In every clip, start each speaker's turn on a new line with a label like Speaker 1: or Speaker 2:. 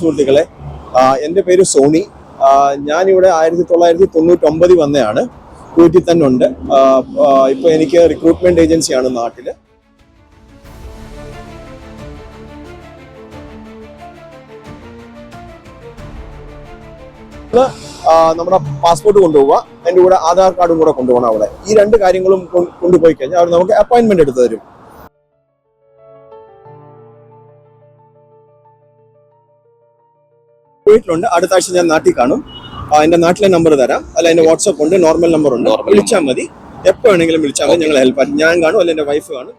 Speaker 1: സുഹൃത്തുക്കളെ എന്റെ പേര് സോണി. ഞാനിവിടെ ആയിരത്തി തൊള്ളായിരത്തി തൊണ്ണൂറ്റൊമ്പതിൽ വന്നതാണ് കൂറ്റി തന്നെ ഉണ്ട്. ഇപ്പോൾ എനിക്ക് റിക്രൂട്ട്മെന്റ് ഏജൻസിയാണ് നാട്ടിൽ നമ്മുടെ പാസ്പോർട്ട് കൊണ്ടുപോവുക. അതിന്റെ കൂടെ ആധാർ കാർഡും കൂടെ കൊണ്ടുപോകണം അവിടെ. ഈ രണ്ട് കാര്യങ്ങളും കൊണ്ടുപോയി കഴിഞ്ഞാൽ അവർ നമുക്ക് അപ്പോയിന്റ്മെന്റ് എടുത്തു തരും. വീട്ടിലുണ്ട് അടുത്ത ആഴ്ച ഞാൻ നാട്ടിൽ കാണും. എന്റെ നാട്ടിലെ നമ്പർ തരാം. അല്ല എന്റെ വാട്സപ്പ് ഉണ്ട് നോർമൽ നമ്പർ ഉണ്ട്. വിളിച്ചാൽ മതി. എപ്പോ വേണമെങ്കിലും വിളിച്ചാൽ മതി. ഞങ്ങൾ ഹെൽപ്പ് ഞാൻ കാണും അല്ല എന്റെ വൈഫ് കാണും.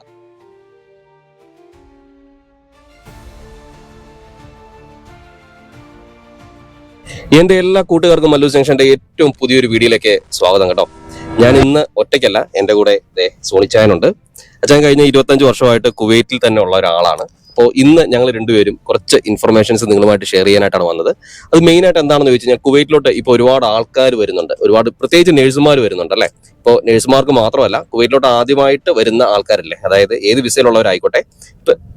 Speaker 2: എന്റെ എല്ലാ കൂട്ടുകാർക്കും മല്ലു ജംഗ്ഷന്റെ ഏറ്റവും പുതിയൊരു വീഡിയോയിലേക്ക് സ്വാഗതം കേട്ടോ. ഞാൻ ഇന്ന് ഒറ്റയ്ക്കല്ല എന്റെ കൂടെ സോണിച്ചായനുണ്ട്. അച്ഛൻ കഴിഞ്ഞ ഇരുപത്തഞ്ച് വർഷമായിട്ട് കുവൈറ്റിൽ തന്നെ ഉള്ള ഒരാളാണ്. അപ്പോൾ ഇന്ന് ഞങ്ങൾ രണ്ടുപേരും കുറച്ച് ഇൻഫർമേഷൻസ് നിങ്ങളുമായിട്ട് ഷെയർ ചെയ്യാനായിട്ടാണ് വന്നത്. അത് മെയിനായിട്ട് എന്താണെന്ന് ചോദിച്ചു കഴിഞ്ഞാൽ കുവൈറ്റിലോട്ട് ഇപ്പോൾ ഒരുപാട് ആൾക്കാർ വരുന്നുണ്ട്. ഒരുപാട് പ്രത്യേകിച്ച് നേഴ്സുമാർ വരുന്നുണ്ട് അല്ലേ? ഇപ്പോൾ നഴ്സുമാർക്ക് മാത്രമല്ല കുവൈറ്റിലോട്ട് ആദ്യമായിട്ട് വരുന്ന ആൾക്കാരല്ലേ? അതായത് ഏത് വിസയിലുള്ളവരായിക്കോട്ടെ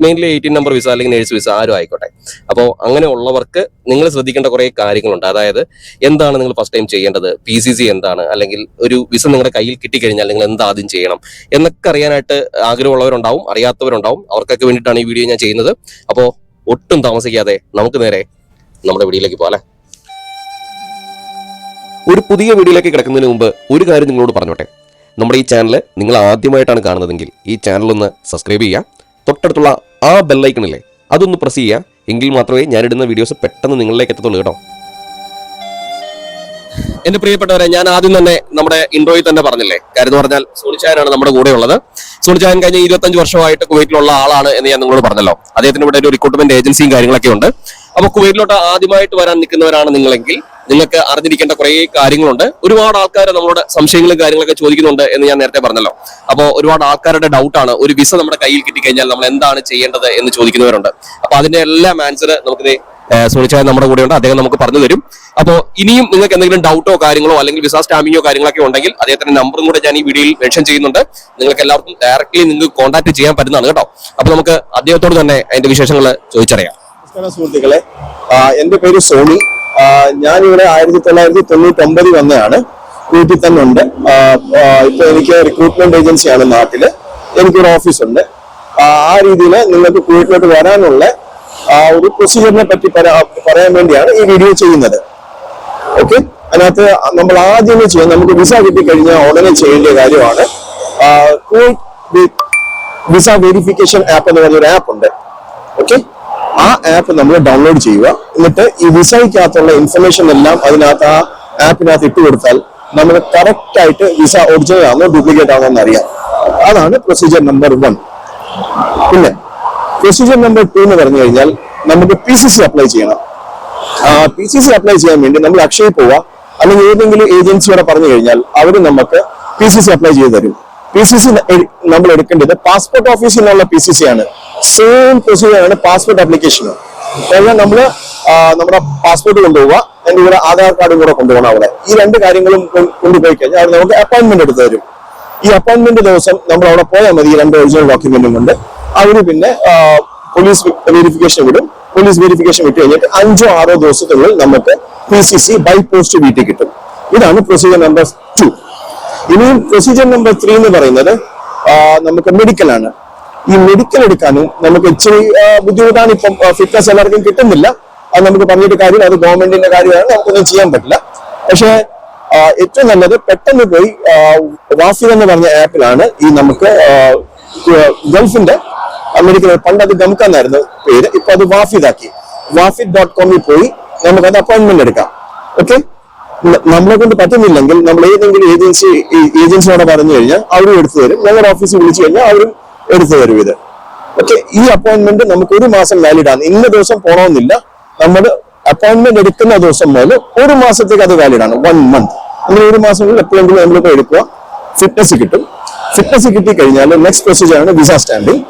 Speaker 2: മെയിൻലി എയ്റ്റീൻ നമ്പർ വിസ അല്ലെങ്കിൽ നേഴ്സ് വിസ ആരും ആയിക്കോട്ടെ. അപ്പോൾ അങ്ങനെയുള്ളവർക്ക് നിങ്ങൾ ശ്രദ്ധിക്കേണ്ട കുറേ കാര്യങ്ങളുണ്ട്. അതായത് എന്താണ് നിങ്ങൾ ഫസ്റ്റ് ടൈം ചെയ്യേണ്ടത്? പി സി സി എന്താണ്? അല്ലെങ്കിൽ ഒരു വിസ നിങ്ങളുടെ കയ്യിൽ കിട്ടിക്കഴിഞ്ഞാൽ നിങ്ങൾ എന്താ ആദ്യം ചെയ്യണം? എന്നൊക്കെ അറിയാനായിട്ട് ആഗ്രഹമുള്ളവരുണ്ടാവും അറിയാത്തവരുണ്ടാവും. അവർക്കൊക്കെ വേണ്ടിയിട്ടാണ് ഈ വീഡിയോ ഞാൻ ചെയ്യുന്നത്. അപ്പോൾ ഒട്ടും താമസിക്കാതെ നമുക്ക് നേരെ നമ്മുടെ വീഡിയോയിലേക്ക് പോകാം ഒരു പുതിയ വീഡിയോയിലേക്ക് കിടക്കുന്നതിന് മുമ്പ് ഒരു കാര്യം നിങ്ങളോട് പറഞ്ഞോട്ടെ. നമ്മുടെ ഈ ചാനൽ നിങ്ങൾ ആദ്യമായിട്ടാണ് കാണുന്നതെങ്കിൽ ഈ ചാനൽ ഒന്ന് സബ്സ്ക്രൈബ് ചെയ്യുക. തൊട്ടടുത്തുള്ള ആ ബെല്ലൈക്കണില്ലേ അതൊന്ന് പ്രസ് ചെയ്യുക. എങ്കിൽ മാത്രമേ ഞാനിടുന്ന വീഡിയോസ് പെട്ടെന്ന് നിങ്ങളിലേക്ക് എത്തത്തുള്ളൂ കേട്ടോ. എന്റെ പ്രിയപ്പെട്ടവരെ ഞാൻ ആദ്യം തന്നെ നമ്മുടെ ഇൻട്രോയിൽ തന്നെ പറഞ്ഞില്ലേ? കാര്യം പറഞ്ഞാൽ സോണിച്ചായനാണ് നമ്മുടെ കൂടെ ഉള്ളത്. സോണിച്ചായൻ കഴിഞ്ഞ ഇരുപത്തഞ്ച് വർഷമായിട്ട് കുവൈറ്റിലുള്ള ആളാണ് എന്ന് ഞാൻ നിങ്ങളോട് പറഞ്ഞല്ലോ. അദ്ദേഹത്തിന് ഇവിടെ ഒരു റിക്രൂട്ട്മെന്റ് ഏജൻസിയും കാര്യങ്ങളൊക്കെ ഉണ്ട്. അപ്പൊ കുവൈറ്റിലോട്ട് ആദ്യമായിട്ട് വരാൻ നിൽക്കുന്നവരാണ് നിങ്ങളെങ്കിൽ നിങ്ങൾക്ക് അറിഞ്ഞിരിക്കേണ്ട കുറേ കാര്യങ്ങളുണ്ട്. ഒരുപാട് ആൾക്കാർ നമ്മളോട് സംശയങ്ങളും കാര്യങ്ങളൊക്കെ ചോദിക്കുന്നുണ്ട് എന്ന് ഞാൻ നേരത്തെ പറഞ്ഞല്ലോ. അപ്പോൾ ഒരുപാട് ആൾക്കാരുടെ ഡൗട്ടാണ്. ഒരു വിസ നമ്മുടെ കയ്യിൽ കിട്ടിക്കഴിഞ്ഞാൽ നമ്മൾ എന്താണ് ചെയ്യേണ്ടത് എന്ന് ചോദിക്കുന്നവരുണ്ട്. അപ്പൊ അതിന്റെ എല്ലാം ആൻസർ നമുക്ക് സോണിച്ചായ നമ്മുടെ കൂടെ ഉണ്ട് അദ്ദേഹം നമുക്ക് പറഞ്ഞു തരും. അപ്പോൾ ഇനിയും നിങ്ങൾക്ക് എന്തെങ്കിലും ഡൗട്ടോ കാര്യങ്ങളോ അല്ലെങ്കിൽ വിസ സ്റ്റാമ്പിങ്ങോ കാര്യങ്ങളൊക്കെ ഉണ്ടെങ്കിൽ അദ്ദേഹത്തിന്റെ നമ്പറും കൂടെ ഞാൻ ഈ വീഡിയോയിൽ മെൻഷൻ ചെയ്യുന്നുണ്ട്. നിങ്ങൾക്ക് എല്ലാവർക്കും ഡയറക്റ്റ്ലി നിങ്ങൾക്ക് കോൺടാക്ട് ചെയ്യാൻ പറ്റുന്നതാണ് കേട്ടോ. അപ്പൊ നമുക്ക് അദ്ദേഹത്തോട് തന്നെ അതിന്റെ വിശേഷങ്ങൾ ചോദിച്ചറിയാം.
Speaker 1: നമസ്കാരം സുഹൃത്തുക്കളെ. എന്റെ പേര് സോണി. ഞാനിവിടെ ആയിരത്തി തൊള്ളായിരത്തി തൊണ്ണൂറ്റി ഒമ്പത് വന്നതാണ്. വീട്ടിൽ തന്നെ ഉണ്ട്. ഇപ്പൊ എനിക്ക് റിക്രൂട്ട്മെന്റ് ഏജൻസിയാണ് നാട്ടിൽ. എനിക്കൊരു ഓഫീസ് ഉണ്ട് ആ രീതിയിൽ നിങ്ങൾക്ക് കുവൈറ്റിലോട്ട് വരാനുള്ള ആ ഒരു പ്രൊസീജിയറിനെ പറ്റി പറയാ- പറയാൻ വേണ്ടിയാണ് ഈ വീഡിയോ ചെയ്യുന്നത്. ഓക്കെ അതിനകത്ത് നമ്മൾ ആദ്യമേ ചെയ്യാൻ നമുക്ക് വിസ കിട്ടിക്കഴിഞ്ഞാൽ ഉടനെ ചെയ്യേണ്ട കാര്യമാണ്. വിസ വെരിഫിക്കേഷൻ ആപ്പ് എന്ന് പറഞ്ഞൊരു ആപ്പ് ഉണ്ട്. ആ ആപ്പ് നമ്മൾ ഡൗൺലോഡ് ചെയ്യുക. എന്നിട്ട് ഈ വിസയ്ക്കകത്തുള്ള ഇൻഫർമേഷൻ എല്ലാം അതിനകത്ത് ആ ആപ്പിനകത്ത് ഇട്ട് കൊടുത്താൽ നമ്മൾ കറക്റ്റ് ആയിട്ട് വിസ ഒറിജിനൽ ആണോ ഡ്യൂപ്ലിക്കേറ്റ് ആണോ എന്ന് അറിയാം അതാണ് പ്രൊസീജിയർ നമ്പർ വൺ പിന്നെ പ്രൊസീജിയർ നമ്പർ ടു എന്ന് പറഞ്ഞു കഴിഞ്ഞാൽ നമുക്ക് പി സി സി അപ്ലൈ ചെയ്യണം. പി സി സി അപ്ലൈ ചെയ്യാൻ വേണ്ടി നമ്മൾ അക്ഷയയിൽ പോവുക. അല്ലെങ്കിൽ ഏതെങ്കിലും ഏജൻസിയോടെ പറഞ്ഞു കഴിഞ്ഞാൽ അവർ നമുക്ക് പി സി സി അപ്ലൈ ചെയ്ത് തരും. പി സി സി നമ്മൾ എടുക്കേണ്ടത് പാസ്പോർട്ട് ഓഫീസിൽ നിന്നുള്ള പി സി സി ആണ്. സെയിം പ്രൊസീജിയർ ആണ് പാസ്പോർട്ട് അപ്ലിക്കേഷനും എല്ലാം നമ്മൾ നമ്മുടെ പാസ്പോർട്ട് കൊണ്ടുപോവുക അതിന്റെ കൂടെ ആധാർ കാർഡും കൂടെ കൊണ്ടുപോകണം അവിടെ. ഈ രണ്ട് കാര്യങ്ങളും കൊണ്ടുപോയി കഴിഞ്ഞാൽ അവിടെ നമുക്ക് അപ്പോയിന്റ്മെന്റ് എടുത്ത് തരും. ഈ അപ്പോയിന്റ്മെന്റ് ദിവസം നമ്മൾ അവിടെ പോയാൽ മതി ഈ രണ്ട് ഒറിജിനൽ ഡോക്യുമെന്റും കൊണ്ട്. അവർ പിന്നെ പോലീസ് വെരിഫിക്കേഷൻ വിടും. പോലീസ് വെരിഫിക്കേഷൻ വിട്ട് കഴിഞ്ഞിട്ട് അഞ്ചോ ആറോ ദിവസത്തിനുള്ളിൽ നമുക്ക് P C C by post വീട്ടിൽ കിട്ടും. ഇതാണ് പ്രൊസീജിയർ നമ്പർ ടു ഇനിയും പ്രൊസീജിയർ നമ്പർ ത്രീ എന്ന് പറയുന്നത് നമുക്ക് മെഡിക്കൽ ആണ്. ഈ മെഡിക്കൽ എടുക്കാനും നമുക്ക് ഇച്ചിരി ബുദ്ധിമുട്ടാണ് ഇപ്പം ഫിറ്റ്നസ് എല്ലാവർക്കും കിട്ടുന്നില്ല. അത് നമുക്ക് പറഞ്ഞിട്ട് കാര്യം അത് ഗവൺമെന്റിന്റെ കാര്യമാണ്. നമുക്കൊന്നും ചെയ്യാൻ പറ്റില്ല. പക്ഷേ ഏറ്റവും നല്ലത് പെട്ടെന്ന് പോയി വാഫിദ് എന്ന് പറഞ്ഞ ആപ്പിലാണ് ഈ നമുക്ക് ഗൾഫിന്റെ മെഡിക്കൽ പണ്ട് അത് ഗംകെന്നായിരുന്നു പേര്. ഇപ്പൊ അത് വാഫിദാക്കി. വാഫിദ് ഡോട്ട് കോമിൽ പോയി നമുക്കത് അപ്പോയിന്റ്മെന്റ് എടുക്കാം. ഓക്കെ നമ്മളെ കൊണ്ട് പറ്റുന്നില്ലെങ്കിൽ നമ്മൾ ഏതെങ്കിലും ഏജൻസി ഏജൻസിയോടെ പറഞ്ഞു കഴിഞ്ഞാൽ അവരും എടുത്തു തരും. ഞങ്ങളുടെ ഓഫീസിൽ വിളിച്ചു കഴിഞ്ഞാൽ അവരും എടുത്തു തരും ഇത്. ഓക്കെ ഈ അപ്പോയിന്റ്മെന്റ് നമുക്ക് ഒരു മാസം വാലിഡ് ആണ്. ഇന്ന ദിവസം പോകണമെന്നില്ല നമ്മൾ അപ്പോയിന്റ്മെന്റ് എടുക്കുന്ന ദിവസം മുതൽ ഒരു മാസത്തേക്ക് അത് വാലിഡ് ആണ്. വൺ മന്ത് അങ്ങനെ ഒരു മാസം എപ്പോഴെങ്കിലും നമ്മളിപ്പോ എടുക്കുക ഫിറ്റ്നസ് കിട്ടും. ഫിറ്റ്നസ് കിട്ടി കഴിഞ്ഞാൽ നെക്സ്റ്റ് പ്രൊസീജിയർ ആണ് visa stamping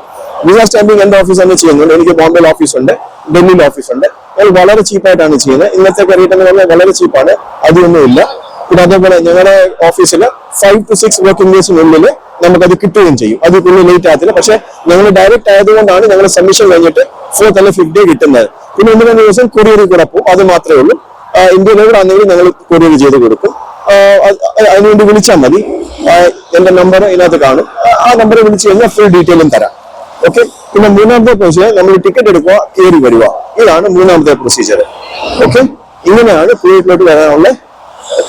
Speaker 1: visa stamping office തന്നെ ചെയ്യുന്നുണ്ട്. എനിക്ക് ബോംബെയിൽ ഓഫീസ് ഉണ്ട് ഡൽഹിയിൽ ഓഫീസ് ഉണ്ട്. ഞങ്ങൾ വളരെ ചീപ്പായിട്ടാണ് ചെയ്യുന്നത്. ഇന്നത്തെ റേറ്റ് എന്ന് പറഞ്ഞാൽ വളരെ ചീപ്പാണ് അതൊന്നുമില്ല. പിന്നെ അതേപോലെ ഞങ്ങളുടെ ഓഫീസിൽ ഫൈവ് ടു സിക്സ് വർക്കിംഗ് ഡേയ്സിനുള്ളിൽ നമുക്കത് കിട്ടുകയും ചെയ്യും. അത് കൂടുതൽ ലേറ്റ് ആകത്തില്ല. പക്ഷെ ഞങ്ങൾ ഡയറക്റ്റ് ആയതുകൊണ്ടാണ് ഞങ്ങൾ സബ്മിഷൻ കഴിഞ്ഞിട്ട് ഫോർത്ത് അല്ലെങ്കിൽ ഫിഫ്ത് ഡേ കിട്ടുന്നത്. പിന്നെ ഒന്ന് രണ്ട് ദിവസം കൊറിയറിൽ കൂടെ അത് മാത്രമേ ഉള്ളൂ. ഇന്ത്യയിൽ എവിടെ ആണെങ്കിലും ഞങ്ങൾ കൊറിയർ ചെയ്ത് കൊടുക്കും. അതിനുവേണ്ടി വിളിച്ചാൽ മതി. എന്റെ നമ്പർ ഇതിനകത്ത് കാണും. ആ- നമ്പറിൽ വിളിച്ചു കഴിഞ്ഞാൽ ഫുൾ ഡീറ്റെയിലും തരാം. ഓക്കെ പിന്നെ മൂന്നാമത്തെ പ്രൊസീജിയർ നമ്മൾ ടിക്കറ്റ് എടുക്കുക കയറി വരിക. ഇതാണ് മൂന്നാമത്തെ പ്രൊസീജിയർ ഓക്കെ ഇങ്ങനെയാണ് കുവൈറ്റിലോട്ട് വരാനുള്ള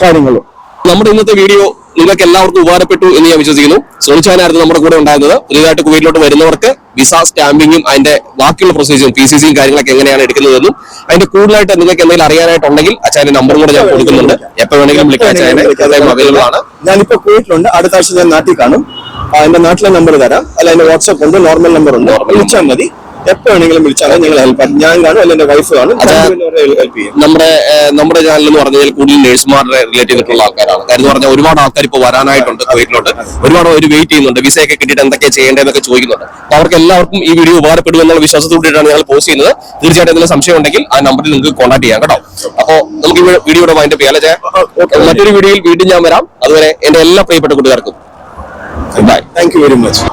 Speaker 1: കാര്യങ്ങളും.
Speaker 2: നമ്മുടെ ഇന്നത്തെ വീഡിയോ നിങ്ങൾക്ക് എല്ലാവർക്കും ഉപകാരപ്പെട്ടു എന്ന് ഞാൻ വിശ്വസിക്കുന്നു. സോണിച്ചാനായിരുന്നു നമ്മുടെ കൂടെ ഉണ്ടായിരുന്നത്. പുതിയതായിട്ട് കുവൈറ്റിലോട്ട് വരുന്നവർക്ക് വിസ സ്റ്റാമ്പിങ്ങും അതിന്റെ ബാക്കിയുള്ള പ്രൊസീജിയും പി സി സിയും കാര്യങ്ങളൊക്കെ എങ്ങനെയാണ് എടുക്കുന്നതെന്നും അതിന്റെ കൂടുതലായിട്ട് നിങ്ങൾക്ക് എന്തെങ്കിലും അറിയാനായിട്ടുണ്ടെങ്കിൽ അച്ഛന്റെ നമ്പറും കൂടെ ഞാൻ കൊടുക്കുന്നുണ്ട്. എപ്പോ വേണമെങ്കിലും വിളിക്കാൻ അച്ഛനെ അവൈലബിൾ ആണ്.
Speaker 1: ഞാനിപ്പോ കുവൈറ്റിലുണ്ട് അടുത്ത ആഴ്ച ഞാൻ നാട്ടിൽ കാണും. എന്റെ നാട്ടിലെ നമ്പർ തരാം. അല്ല എന്റെ വാട്സ്ആപ്പ് ഉണ്ട്. നോർമൽ നമ്പർ ഉണ്ട്. വിളിച്ചാൽ മതി. എപ്പോ വിളിച്ചാലും വിളിച്ചാൽ നിങ്ങൾ ഹെൽപ്പ് ഞാൻ കാണും അല്ലെങ്കിൽ എന്റെ വൈഫ് കാണും ഹെൽപ്പ് ചെയ്യും.
Speaker 2: നമ്മുടെ നമ്മുടെ ചാനൽ എന്ന് പറഞ്ഞാൽ കഴിഞ്ഞാൽ കൂടുതൽ നഴ്സുമാരുടെ റിലേറ്റ് ചെയ്തിട്ടുള്ള ആൾക്കാരാണ്. കാര്യം പറഞ്ഞാൽ ഒരുപാട് ആൾക്കാർ ഇപ്പോൾ വരാനായിട്ടുണ്ട് കുവൈറ്റിലോട്ട് ഒരുപാട് അവർ വെയിറ്റ് ചെയ്യുന്നുണ്ട് വിസയൊക്കെ കിട്ടിയിട്ട് എന്തൊക്കെയാണ് ചെയ്യേണ്ടതെന്നൊക്കെ ചോദിക്കുന്നുണ്ട്. അവർക്ക് എല്ലാവർക്കും ഈ വീഡിയോ ഉപകാരപ്പെടും എന്നുള്ള വിശ്വാസത്തോടെയാണ് ഞങ്ങൾ പോസ്റ്റ് ചെയ്യുന്നത്. തീർച്ചയായിട്ടും എന്തെങ്കിലും സംശയം ഉണ്ടെങ്കിൽ ആ നമ്പറിൽ നിങ്ങൾക്ക് കോൺടാക്ട് ചെയ്യാം കേട്ടോ. അപ്പോൾ നമുക്ക് ഈ വീഡിയോയുടെ മൈൻഡ് ചെയ്യാം അല്ലേ? മറ്റൊരു വീഡിയോയിൽ വീണ്ടും ഞാൻ വരാം. അതുവരെ എന്റെ എല്ലാ പ്രിയപ്പെട്ട കൂട്ടുകാർക്കും. Bye
Speaker 1: thank you very much